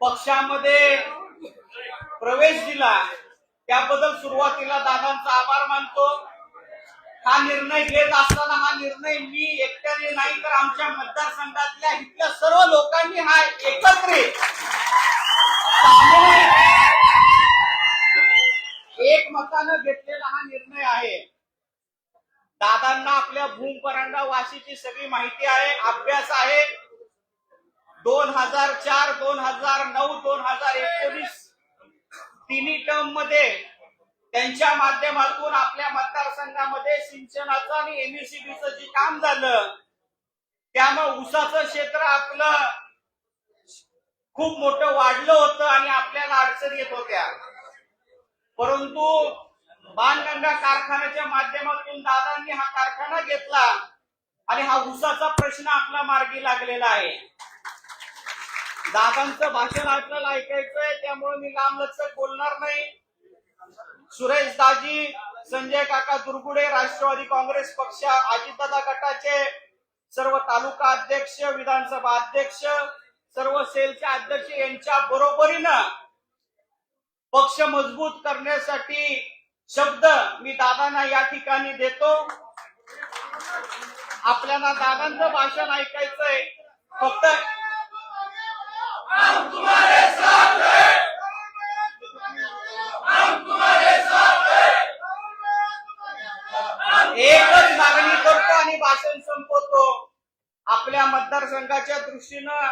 पक्षामध्ये प्रवेश दिला त्याबद्दल सुरुवातीला दादांचा आभार मानतो. हा निर्णय घेत असताना हा निर्णय मी एकट्याने नाही तर आमच्या मतदारसंघातल्या इथल्या सर्व लोकांनी हा एकत्रित एक मतानं घेतलेला हा निर्णय आहे. दादांना आपल्या भूम परांडा वाशीची सगळी माहिती आहे अभ्यास आहे. दोन हजार चार दोन हजार नऊ दोन हजार एकोणीस तिन्ही टर्ममध्ये त्यांच्या माध्यमातून आपल्या मतदारसंघामध्ये सिंचनाचं आणि एमएससीबीचं जे काम झालं त्यामुळे ऊसाचं क्षेत्र आपलं खूप मोठं वाढलं होतं आणि आपल्याला अडचण येत होत्या. परंतु बाणगंगा कारखान्याच्या माध्यमातून दादांनी हा कारखाना घेतला आणि हा ऊसाचा प्रश्न आपला मार्गी लागलेला आहे. दादांचं भाषण आपल्याला ऐकायचंय त्यामुळे मी लांबलचक बोलणार नाही. सुरेश दाजी संजय काका दुर्गुडे राष्ट्रवादी काँग्रेस पक्ष अजितदादा गटाचे सर्व तालुका अध्यक्ष विधानसभा अध्यक्ष सर्व सेलचे अध्यक्ष यांच्या बरोबरीनं पक्ष मजबूत करण्यासाठी शब्द मी दादांना या ठिकाणी देतो. आपल्याला दादांचं भाषण ऐकायचंय. फक्त एकच मागणी करतो आणि भाषण संपवतो. आपल्या मतदारसंघाच्या दृष्टीनं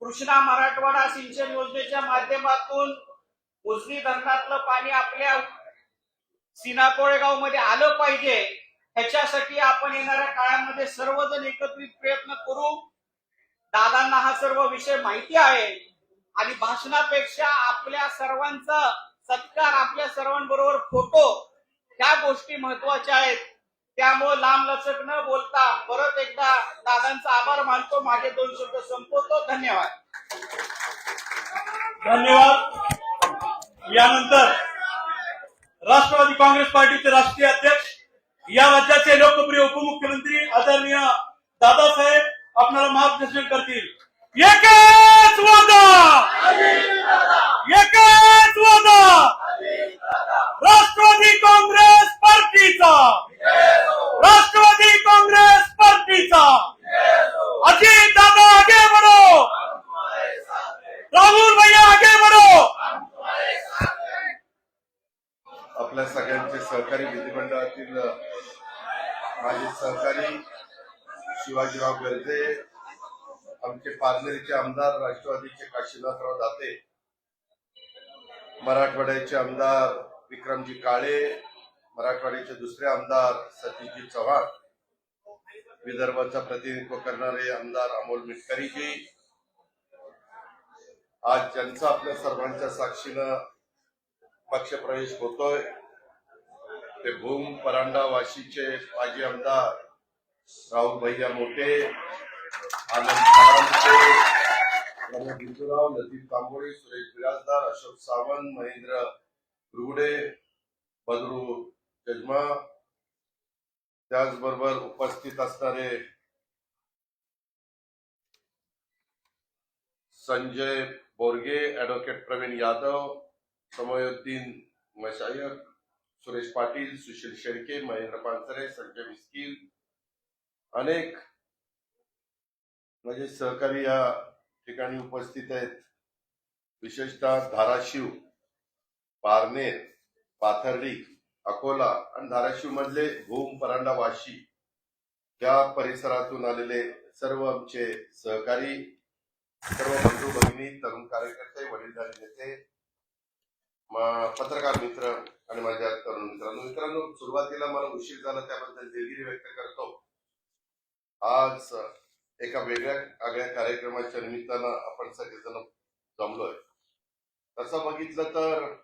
कृष्णा मराठवाडा सिंचन योजनेच्या माध्यमातून उजनी धरणातलं पाणी आपल्या सीना कोळेगावमध्ये आलं पाहिजे. ह्याच्यासाठी आपण येणाऱ्या काळामध्ये सर्वजण एकत्रित प्रयत्न करू. दादांना हा सर्व विषय माहिती आहे. आणि भाषणापेक्षा आपल्या सर्वांचा सत्कार आपल्या सर्वांबरोबर फोटो ह्या गोष्टी महत्त्वाच्या आहेत. त्यामुळे लांब लचक न बोलता परत एकदा दादांचा आभार मानतो. माझे दोन शब्द संपवतो. धन्यवाद. धन्यवाद. यानंतर राष्ट्रवादी काँग्रेस पार्टीचे राष्ट्रीय अध्यक्ष या राज्याचे लोकप्रिय उपमुख्यमंत्री आदरणीय दादासाहेब आपल्याला मार्गदर्शन करतील. एकच वादा एकच वादा राष्ट्रवादी काँग्रेस पार्टीचा राष्ट्रवादी काँग्रेस पार्टीचा अजित दादा आगे बढ़ो राहुल भैया आगे बढ़ो आपल्या सगळ्यांचे सहकारी विधिमंडळातील माझे सहकारी शिवाजीराव गर्जे आमचे पारनेरचे आमदार राष्ट्रवादीचे काशीनाथराव दाते मराठवाड्याचे आमदार विक्रमजी काळे मराठवाड्याचे दुसरे आमदार सतीशजी चव्हाण विदर्भाचं प्रतिनिधित्व करणारे आमदार अमोल मिटकरीजी आज ज्यांचा आपल्या सर्वांच्या साक्षीनं पक्षप्रवेश होतोय ते भूम परांडा वाशीचे माजी आमदार राहुल भैया मोठे आनंद फरांदे, लतीफ तांबोळी सुरेश बिराजदार अशोक सावंत महेंद्र रुगडे बदरू जजमा. त्याचबरोबर उपस्थित असणारे संजय बोरगे ऍडव्होकेट प्रवीण यादव समयोद्दीन मशायक सुरेश पाटील सुशील शेळके महेंद्र पानसरे संजय मिस्किल अनेक म्हणजे सहकारी या ठिकाणी उपस्थित आहेत. विशेषतः धाराशिव पारनेर पाथर्डी अकोला आणि धाराशिव मधले भूम परांडा वाशी या परिसरातून आलेले सर्व आमचे सहकारी सर्व बंधू भगिनी तरुण कार्यकर्ते वडीलधारी नेते पत्रकार मित्र आणि माझ्या तरुण मित्रांनो. मित्रांनो सुरुवातीला मला उशीर झाला त्याबद्दल दिलगिरी व्यक्त करतो. आज एका वेगळ्या आगळ्या कार्यक्रमाच्या निमित्तानं आपण सगळेजण जमलोय. तसं बघितलं तर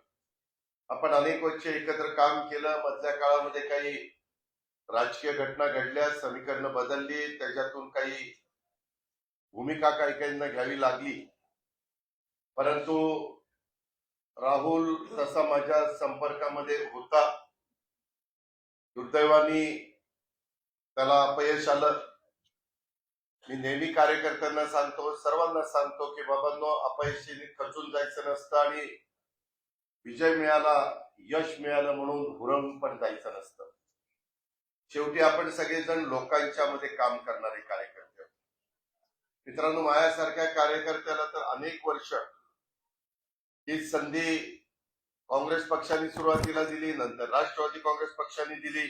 आपण अनेक वर्ष एकत्र काम केलं. मधल्या काळामध्ये काही राजकीय घटना घडल्या समीकरणं बदलली त्याच्यातून काही भूमिका काही काहींना घ्यावी लागली. परंतु राहुल तसा माझ्या संपर्कामध्ये होता. दुर्दैवानी त्याला अपयश आलं. मी नेहमी कार्यकर्त्यांना सांगतो सर्वांना सांगतो की बाबांनो अपयशी खचून जायचं नसतं आणि विजय मिळाला यश मिळालं म्हणून हुरंग पण जायचं नसतं. शेवटी आपण सगळेजण लोकांच्या मध्ये काम करणारे कार्यकर्ते. मित्रांनो माझ्यासारख्या कार्यकर्त्याला तर अनेक वर्ष ही संधी काँग्रेस पक्षाने सुरुवातीला दिली नंतर राष्ट्रवादी काँग्रेस पक्षाने दिली.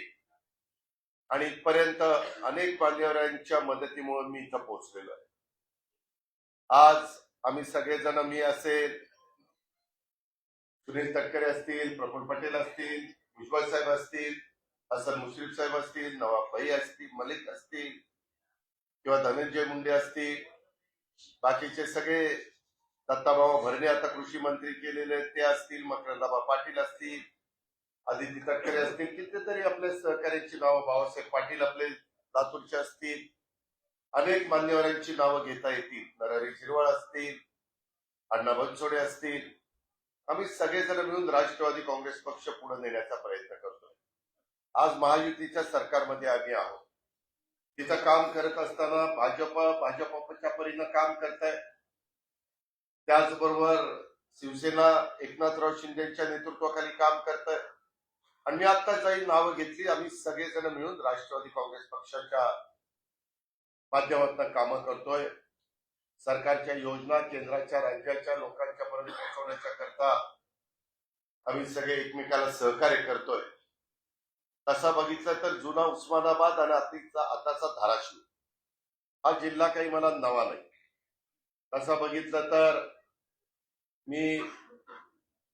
आणि इथपर्यंत अनेक मान्यवरांच्या मदतीमुळे मी इथं पोहोचलेलो आहे. आज आम्ही सगळेजण मी असेल सुनील तटकरे असतील प्रफुल्ल पटेल असतील भुजबळ साहेब असतील हसन मुश्रीफ साहेब असतील नवाब भाई असतील मलिक असतील किंवा धनंजय मुंडे असतील बाकीचे सगळे दत्ताबाबा भरणे आता कृषी मंत्री केलेले ते असतील मकरंदाबा पाटील असतील आदिती तटकरे असतील कितीतरी आपले सहकार्यांची नावं बाबासाहेब पाटील आपले लातूरचे असतील अनेक मान्यवरांची नावं घेता येतील. नरहरी शिरवाळ असतील अण्णा बनसोडे असतील. आम्ही सगळेजण मिळून राष्ट्रवादी काँग्रेस पक्ष पुढे नेण्याचा प्रयत्न करतोय. आज महायुतीच्या सरकारमध्ये आम्ही आहोत. तिथं काम करत असताना भाजप भाजपच्या परीनं काम करताय. त्याचबरोबर शिवसेना एकनाथराव शिंदेच्या नेतृत्वाखाली काम करत आहे आम्ही आता जाईल नावं घेतली. आम्ही सगळेजण मिळून राष्ट्रवादी काँग्रेस पक्षाच्या माध्यमातून कामं करतोय. सरकारच्या योजना केंद्राच्या राज्याच्या लोकांच्या पर्यंत पोहोचवण्याच्या करता आम्ही सगळे एकमेकाला सहकार्य करतोय. तसा बघितलं तर जुना उस्मानाबाद आणि आतीचा आताचा धाराशिव हा जिल्हा काही मला नवा नाही. तसा बघितलं तर मी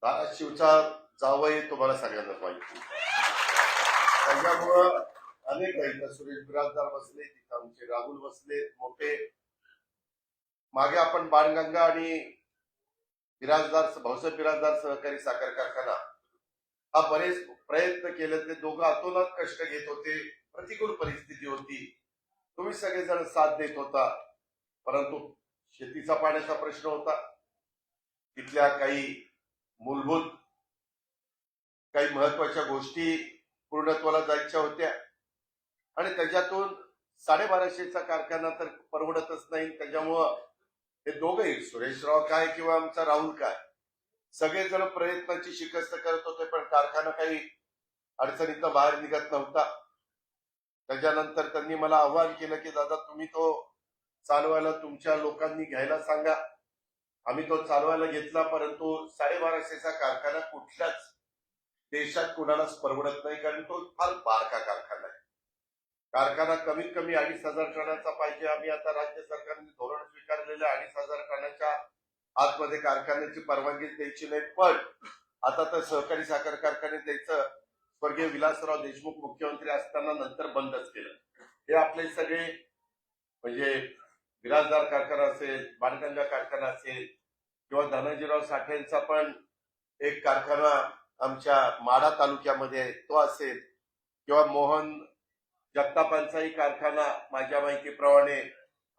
धाराशिवचा जावई तुम्हाला सगळ्यांना पाहिजे त्याच्यामुळं अनेक आहेत. सुरेश बिराजदार बसले तिथं आमचे राहुल बसले मोठे. मागे आपण बाणगंगा आणि बिराजदार भाऊसाहेब बिराजदार सहकारी साखर कारखाना. हा बरेच प्रयत्न केले ते दोघं अतोनात कष्ट घेत होते प्रतिकूल परिस्थिती होती. तुम्ही सगळेजण साथ देत होता परंतु शेतीचा पाण्याचा प्रश्न होता. तिथल्या काही मूलभूत काही महत्त्वाच्या गोष्टी पूर्णत्वाला जायच्या होत्या. आणि त्याच्यातून साडेबाराशेचा कारखाना तर परवडतच नाही. त्याच्यामुळं हे दोघंही सुरेशराव काय किंवा आमचा राहुल काय सगळेजण प्रयत्नाची शिकस्त करत होते पण कारखाना काही अडचणीतनं बाहेर निघत नव्हता. त्याच्यानंतर त्यांनी मला आव्हान केलं की दादा तुम्ही तो चालवायला तुमच्या लोकांनी घ्यायला सांगा. आम्ही तो चालवायला घेतला परंतु साडेबाराशेचा कारखाना कुठल्याच देशात कुणालाच परवडत नाही कारण तो फार बारका कारखाना आहे. कारखाना कमीत कमी अडीच हजार टनाचा पाहिजे. आम्ही आता राज्य सरकारने धोरण स्वीकारलेलं अडीच हजार टनाच्या आतमध्ये कारखान्याची परवानगी द्यायची नाही. पण आता तर सहकारी साखर कारखाने द्यायचं. स्वर्गीय विलासराव देशमुख मुख्यमंत्री असताना नंतर बंदच केलं. हे आपले सगळे म्हणजे विराजदार कारखाना असेल बाणगंगा कारखाना असेल किंवा धनाजीराव साठेंचा पण एक कारखाना आमच्या माडा तालुक्यामध्ये तो असेल किंवा मोहन जगतापांचाही कारखाना माझ्या माहितीप्रमाणे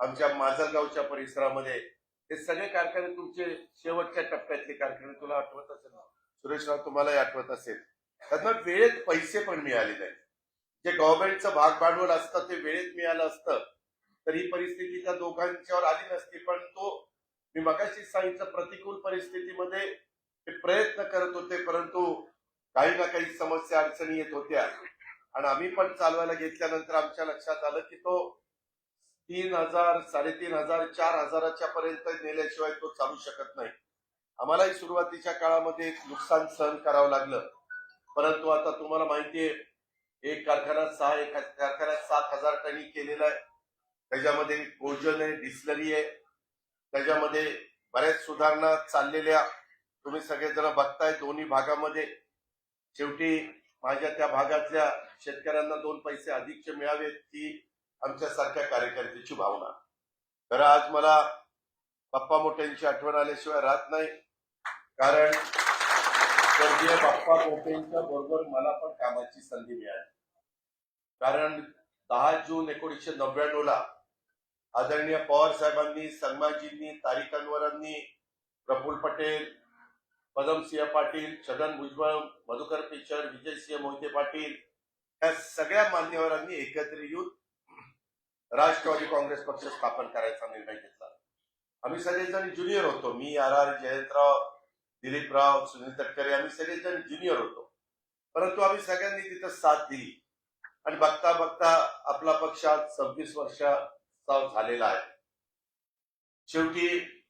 आमच्या माजलगावच्या परिसरामध्ये हे सगळे कारखाने तुमचे शेवटच्या टप्प्यातले कारखाने तुला आठवत असेल ना? सुरेशराव तुम्हालाही आठवत असेल. त्यांना वेळेत पैसे पण मिळाले नाही जे गव्हर्नमेंटचं भाग भांडवल असतं ते वेळेत मिळालं असतं. तर ही परिस्थिती त्या दोघांच्यावर आली नसती पण तो मी मगाशी सांगितलं प्रतिकूल परिस्थितीमध्ये ते प्रयत्न करत होते परंतु काही ना काही समस्या अडचणी येत होत्या. आणि आम्ही पण चालवायला घेतल्यानंतर आमच्या लक्षात आलं की तो तीन हजार साडेतीन हजार चार हजाराच्या पर्यंत नेल्याशिवाय तो चालू शकत नाही. आम्हालाही सुरुवातीच्या काळामध्ये नुकसान सहन करावं लागलं. परंतु आता तुम्हाला माहितीये एक कारखाना सहा एक कारखान्यात सात हजार टनी केलेला आहे. त्याच्यामध्ये भोजन आहे डिस्लरी आहे. त्याच्यामध्ये बऱ्याच सुधारणा चाललेल्या तुम्ही सगळेजण बघताय दोन्ही भागामध्ये. शेवटी माझ्या त्या भागातल्या शेतकऱ्यांना दोन पैसे अधिकचे मिळावेत ही आमच्या सारख्या कार्यकर्त्याची भावना. तर आज मला बाप्पा मोठ्यांची आठवण आल्याशिवाय राहत नाही. कारण स्वर्गीय बाप्पा मोठ्यांच्या बरोबर मला पण कामाची संधी मिळाली. कारण दहा जून एकोणीसशे नव्याण्णव ला आदरणीय पवार साहेबांनी संगमाजींनी तारिक अनवरांनी प्रफुल पटेल पदमसिंह पाटील छगन भुजबळ मधुकर पिचर विजयसिंह मोहिते पाटील या सगळ्या मान्यवरांनी एकत्र येऊन राष्ट्रवादी काँग्रेस पक्ष स्थापन करायचा निर्णय घेतला. आम्ही सगळेजण ज्युनियर होतो. मी आर आर जयंतराव दिलीपराव सुनील तटकरे आम्ही सगळेजण ज्युनियर होतो. परंतु आम्ही सगळ्यांनी तिथं साथ दिली. आणि बघता बघता आपला पक्ष आज सव्वीस वर्षाचा झालेला आहे. शेवटी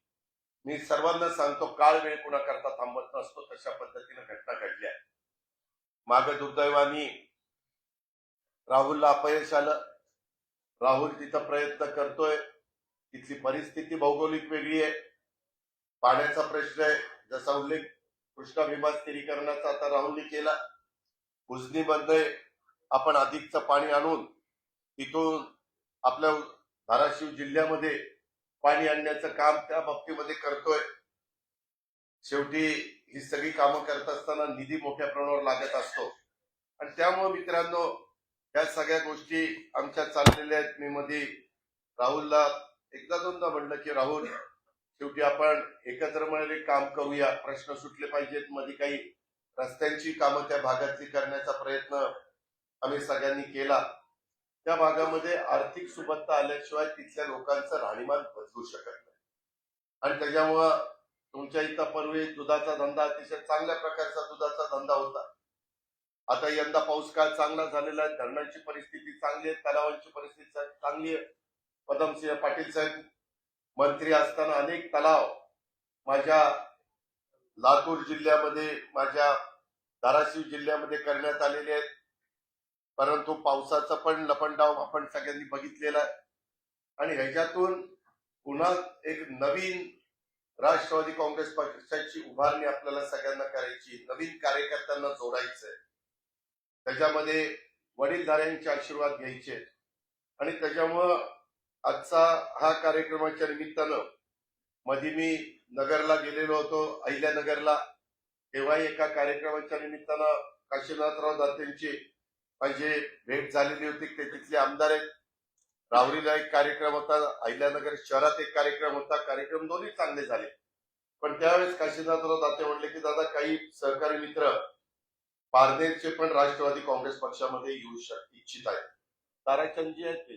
मी सर्वांना सांगतो काळ वेळ कुणाकरता थांबत नसतो तशा पद्धतीने घटना घडल्या माग दुर्दैवानी राहुलला अपयश आलं. राहुल तिथं प्रयत्न करतोय. तिथली परिस्थिती भौगोलिक वेगळी आहे. पाण्याचा प्रश्न आहे. जसा उल्लेख कृष्णा विमा स्थिरीकरणाचा आता राहुलने केला. उजनीमध्ये आपण अधिकचं पाणी आणून तिथून आपल्या धाराशिव जिल्ह्यामध्ये पाणी आणण्याचं काम त्या बाबतीमध्ये करतोय. शेवटी ही सगळी कामं करत असताना निधी मोठ्या प्रमाणावर लागत असतो. आणि त्यामुळे मित्रांनो या सगळ्या गोष्टी आमच्या चाललेल्या आहेत. मी मध्ये राहुलला एकदा दोनदा म्हणलं की राहुल शेवटी आपण एकत्र मिळाले काम करूया. प्रश्न सुटले पाहिजेत. मध्ये काही रस्त्यांची कामं त्या भागातली करण्याचा प्रयत्न आम्ही सगळ्यांनी केला. त्या भागामध्ये आर्थिक सुबत्ता आल्याशिवाय तिथल्या लोकांचं राहणीमान बदलू शकत नाही. आणि त्याच्यामुळं तुमच्या इथं पूर्वी दुधाचा धंदा अतिशय चांगल्या प्रकारचा दुधाचा धंदा होता. आता यंदा पाऊस काळ चांगला झालेला आहे धरणांची परिस्थिती चांगली आहे तलावांची परिस्थिती चांगली आहे. पदमसिंह पाटील साहेब मंत्री असताना अनेक तलाव माझ्या लातूर जिल्ह्यामध्ये माझ्या धाराशिव जिल्ह्यामध्ये करण्यात आलेले आहेत. परंतु पावसाचा पण लपंडाव आपण सगळ्यांनी बघितलेला आहे. आणि ह्याच्यातून पुन्हा एक नवीन राष्ट्रवादी काँग्रेस पक्षाची उभारणी आपल्याला सगळ्यांना करायची नवीन कार्यकर्त्यांना जोडायचंय त्याच्यामध्ये वडीलधाऱ्यांचे आशीर्वाद घ्यायचे आणि त्याच्यामुळं आजचा हा कार्यक्रमाच्या निमित्तानं मध्ये मी नगरला गेलेलो होतो अहिल्यानगरला. तेव्हाही एका कार्यक्रमाच्या निमित्तानं काशीनाथराव दातेंची पाहिजे. भेट झालेली होती ते तिथले आमदार आहेत. रावरीला एक कार्यक्रम होता अहिल्यानगर शहरात एक कार्यक्रम होता. कार्यक्रम दोन्ही चांगले झाले. पण त्यावेळेस काशीनाथराव दाते म्हणले की दादा काही सहकारी मित्र पारनेरचे पण राष्ट्रवादी काँग्रेस पक्षामध्ये येऊ शक इच्छित आहेत. ताराचंदजी आहेत ते.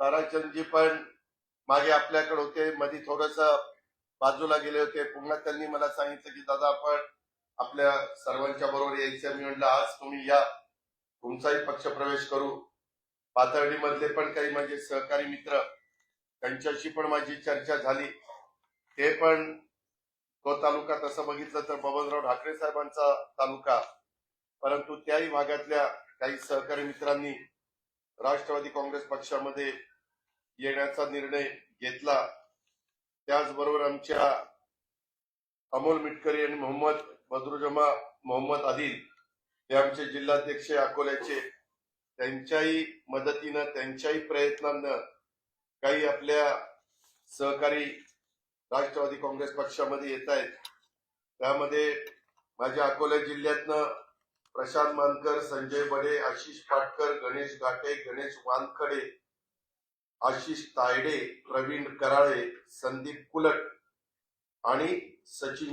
ताराचंदजी पण मागे आपल्याकडे होते. मध्ये थोडस बाजूला गेले होते. पुन्हा त्यांनी मला सांगितलं की दादा आपण आपल्या सर्वांच्या बरोबर यायचं मी म्हणलं आज तुम्ही या. तुमचाही पक्ष प्रवेश करू. पाथर्डी मधले पण काही माझे सहकारी मित्र त्यांच्याशी पण माझी चर्चा झाली. ते पण तो तालुका तसं बघितलं तर बबनराव ठाकरे साहेबांचा तालुका. परंतु त्याही भागातल्या काही सहकारी मित्रांनी राष्ट्रवादी काँग्रेस पक्षामध्ये येण्याचा निर्णय घेतला. त्याचबरोबर आमच्या अमोल मिटकरी आणि मोहम्मद बदरुजमा मोहम्मद आदिल हे आमचे जिल्हाध्यक्ष अकोल्याचे. त्यांच्याही मदतीनं त्यांच्याही प्रयत्नांनं काही आपल्या सहकारी राष्ट्रवादी काँग्रेस पक्षामध्ये येत आहेत. त्यामध्ये माझ्या अकोला जिल्ह्यातनं प्रशांत मानकर संजय बडे आशिष पाटकर गणेश घाटे गणेश वानखडे आशिष तायडे प्रवीण कराळे संदीप कुलट आणि सचिन